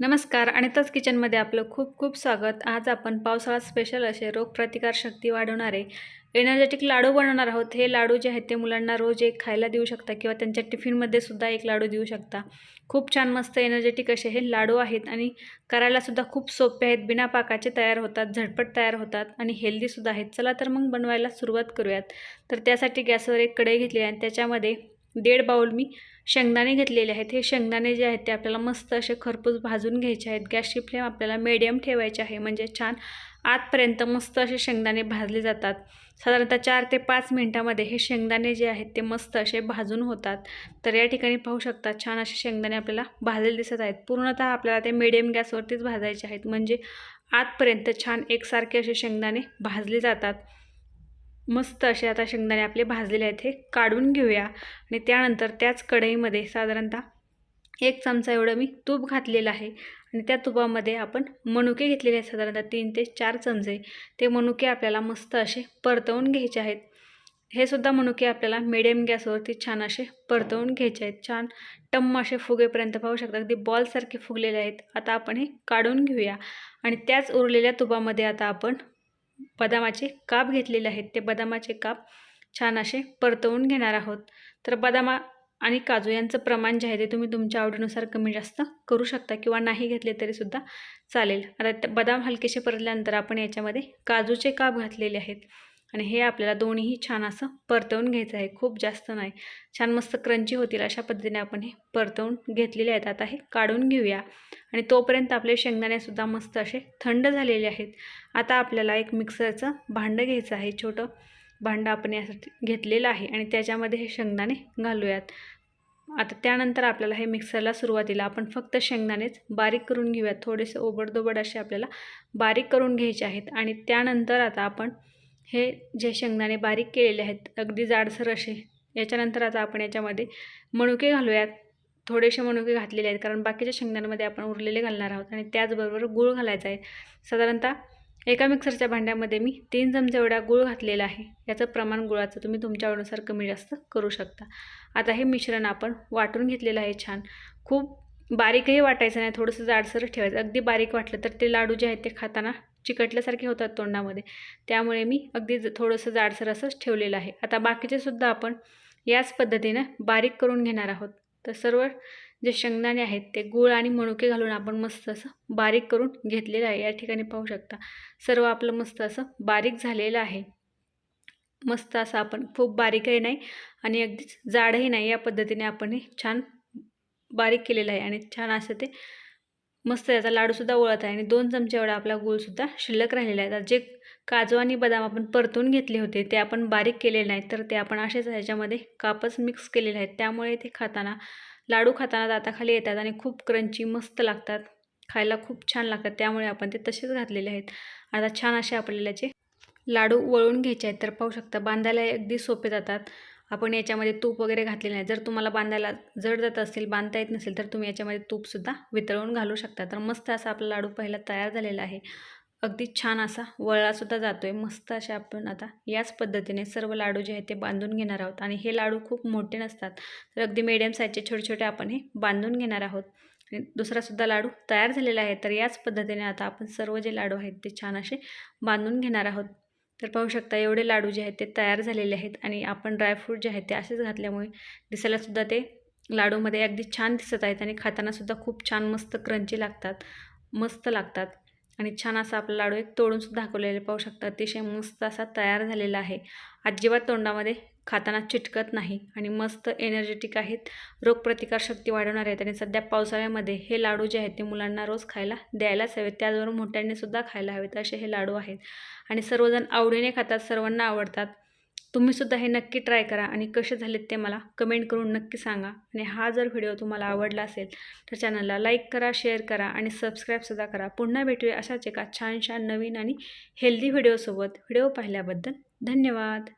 नमस्कार अनिताच किचनमध्ये आपलं खूप खूप स्वागत. आज आपण पावसाळा स्पेशल असे रोगप्रतिकारशक्ती वाढवणारे एनर्जेटिक लाडू बनवणार आहोत. हे लाडू जे आहेत ते मुलांना रोज एक खायला देऊ शकता किंवा त्यांच्या टिफिनमध्ये सुद्धा एक लाडू देऊ शकता. खूप छान मस्त एनर्जेटिक असे हे लाडू आहेत आणि करायलासुद्धा खूप सोपे आहेत. बिना पाकाचे तयार होतात झटपट तयार होतात आणि हेल्दीसुद्धा आहेत. चला तर मग बनवायला सुरुवात करूयात. तर त्यासाठी गॅसवर एक कढई घेतली आहे आणि त्याच्यामध्ये दीड बाऊल मी शेंगदाणे घेतलेले आहेत. हे शेंगदाणे जे आहेत ते आपल्याला मस्त असे खरपूस भाजून घ्यायचे आहेत. गॅसची फ्लेम आपल्याला मीडियम ठेवायची आहे. म्हणजे छान आतपर्यंत मस्त असे शेंगदाणे भाजले जातात. साधारणतः चार ते पाच मिनटामध्ये हे शेंगदाणे जे आहेत ते मस्त असे भाजून होतात. तर या ठिकाणी पाहू शकता छान असे शेंगदाणे आपल्याला भाजलेले दिसत आहेत. पूर्णतः आपल्याला ते मीडियम गॅसवरतीच भाजायचे आहेत. म्हणजे आतपर्यंत छान एकसारखे असे शेंगदाणे भाजले जातात. मस्त असे आता शेंगदाणे आपले भाजलेले आहेत हे काढून घेऊया. आणि त्यानंतर त्याच कढईमध्ये साधारणतः एक चमचा एवढं मी तूप घातलेलं आहे. आणि त्या तुपामध्ये आपण मनुके घेतलेले आहेत साधारणतः तीन ते चार चमचे. ते मनुके आपल्याला मस्त असे परतवून घ्यायचे आहेत. हे सुद्धा मनुके आपल्याला मिडियम गॅसवरती छान असे परतवून घ्यायचे आहेत. छान टम्म असे फुगेपर्यंत पाहू शकता. अगदी बॉलसारखे फुगलेले आहेत. आता आपण हे काढून घेऊया. आणि त्याच उरलेल्या तुपामध्ये आता आपण बदामाचे काप घेतलेले आहेत. ते बदामाचे काप छान असे परतवून घेणार आहोत. तर बदामा आणि काजू यांचं प्रमाण जे आहे ते तुम्ही तुमच्या आवडीनुसार कमी जास्त करू शकता किंवा नाही घेतले तरीसुद्धा चालेल. आता बदाम हलकेसे परतल्यानंतर आपण याच्यामध्ये काजूचे काप घातलेले आहेत. आणि हे आपल्याला दोन्हीही छान असं परतवून घ्यायचं आहे. खूप जास्त नाही. छान मस्त क्रंची होतील अशा पद्धतीने आपण हे परतवून घेतलेले आहेत. आता हे काढून घेऊया. आणि तोपर्यंत आपले शेंगदाणेसुद्धा मस्त असे थंड झालेले आहेत. आता आपल्याला एक मिक्सरचं भांडं घ्यायचं आहे. छोटं भांडं आपण यासाठी घेतलेलं आहे आणि त्याच्यामध्ये हे शेंगदाणे घालूयात. आता त्यानंतर आपल्याला हे मिक्सरला सुरुवातीला आपण फक्त शेंगदाणेच बारीक करून घेऊयात. थोडेसे ओबडदोबड असे आपल्याला बारीक करून घ्यायचे आहेत. आणि त्यानंतर आता आपण हे जे शेंगदाणे बारीक केलेले आहेत अगदी जाडसर असे. याच्यानंतर आता आपण याच्यामध्ये मणुके घालूयात. थोडेसे मणुके घातलेले आहेत कारण बाकीच्या शेंगदाण्यामध्ये आपण उरलेले घालणार आहोत आणि त्याचबरोबर गूळ घालायचा आहे. साधारणतः एका मिक्सरच्या भांड्यामध्ये मी तीन चमचे एवढा गूळ घातलेला आहे. याचं प्रमाण गुळाचं तुम्ही तुमच्यानुसार कमी जास्त करू शकता. आता हे मिश्रण आपण वाटून घेतलेलं आहे छान. खूप बारीकही वाटायचं नाही थोडंसं जाडसर ठेवायचं. अगदी बारीक वाटलं तर ते लाडू जे आहेत ते खाताना चिकटल्यासारखे होतात तोंडामध्ये. त्यामुळे मी अगदी थोडंसं जाडसर असंच ठेवलेलं आहे. आता बाकीचे सुद्धा आपण याच पद्धतीनं बारीक करून घेणार आहोत. तर सर्व जे शेंगदाणे आहेत ते गूळ आणि मणुके घालून आपण मस्त असं बारीक करून घेतलेलं आहे. या ठिकाणी पाहू शकता सर्व आपलं मस्त असं बारीक झालेलं आहे. मस्त असं आपण खूप बारीकही नाही आणि अगदीच जाडही नाही. या पद्धतीने आपण हे छान बारीक केलेलं आहे आणि छान असं ते मस्त याचा लाडूसुद्धा ओळत आहे. आणि दोन चमचे एवढा आपला गुळसुद्धा शिल्लक राहिलेला आहे. जे काजू आणि बदाम आपण परतून घेतले होते ते आपण बारीक केलेले नाहीत. तर ते आपण असेच ह्याच्यामध्ये कापच मिक्स केलेले आहेत. त्यामुळे ते खाताना लाडू खाताना दाताखाली येतात आणि खूप क्रंची मस्त लागतात. खायला खूप छान लागतात. त्यामुळे आपण ते तसेच घातलेले आहेत. आता छान असे आपल्याला जे लाडू वळून घ्यायचे आहेत. तर पाहू शकता बांधायला अगदी सोपे जातात. आपण याच्यामध्ये तूप वगैरे घातलेलं नाही. जर तुम्हाला बांधायला जड जात असेल बांधता येत नसेल तर तुम्ही याच्यामध्ये तूपसुद्धा वितळवून घालू शकता. तर मस्त असा आपला लाडू पहिला तयार झालेला आहे. अगदी छान असा वळासुद्धा जातो आहे मस्त असे आपण आता याच पद्धतीने सर्व लाडू जे आहेत ते बांधून घेणार आहोत. आणि हे लाडू खूप मोठे नसतात. तर अगदी मिडियम साईजचे छोटे छोटे आपण हे बांधून घेणार आहोत. आणि दुसरासुद्धा लाडू तयार झालेला आहे. तर याच पद्धतीने आता आपण सर्व जे लाडू आहेत ते छान असे बांधून घेणार आहोत. तर पाहू शकता एवढे लाडू जे आहेत ते तयार झालेले आहेत आणि आपण ड्रायफ्रूट जे आहेत ते असेच घातल्यामुळे दिसायलासुद्धा ते लाडूमध्ये अगदी छान दिसत आहेत आणि खातानासुद्धा खूप छान मस्त क्रंची लागतात मस्त लागतात. आणि छान असा आपला लाडू एक तोडूनसुद्धा दाखवलेले पाहू शकता अतिशय मस्त असा तयार झालेला आहे. अजिबात तोंडामध्ये खाताना चिटकत नाही आणि मस्त एनर्जेटिक आहेत. रोगप्रतिकारशक्ती वाढवणार आहेत आणि सध्या पावसाळ्यामध्ये हे लाडू जे आहेत ते मुलांना रोज खायला द्यायलाच हवेत. त्याचबरोबर मोठ्यांनीसुद्धा खायला हवेत असे हे लाडू आहेत. आणि सर्वजण आवडीने खातात सर्वांना आवडतात. तुम्हीसुद्धा हे नक्की ट्राय करा आणि कसे झालेत ते मला कमेंट करून नक्की सांगा. आणि हा जर व्हिडिओ तुम्हाला आवडला असेल तर चॅनलला लाईक करा शेअर करा आणि सबस्क्राईबसुद्धा करा. पुन्हा भेटूया अशाच एका छान छान नवीन आणि हेल्दी व्हिडिओसोबत व्हिडिओ पाहिल्याबद्दल धन्यवाद.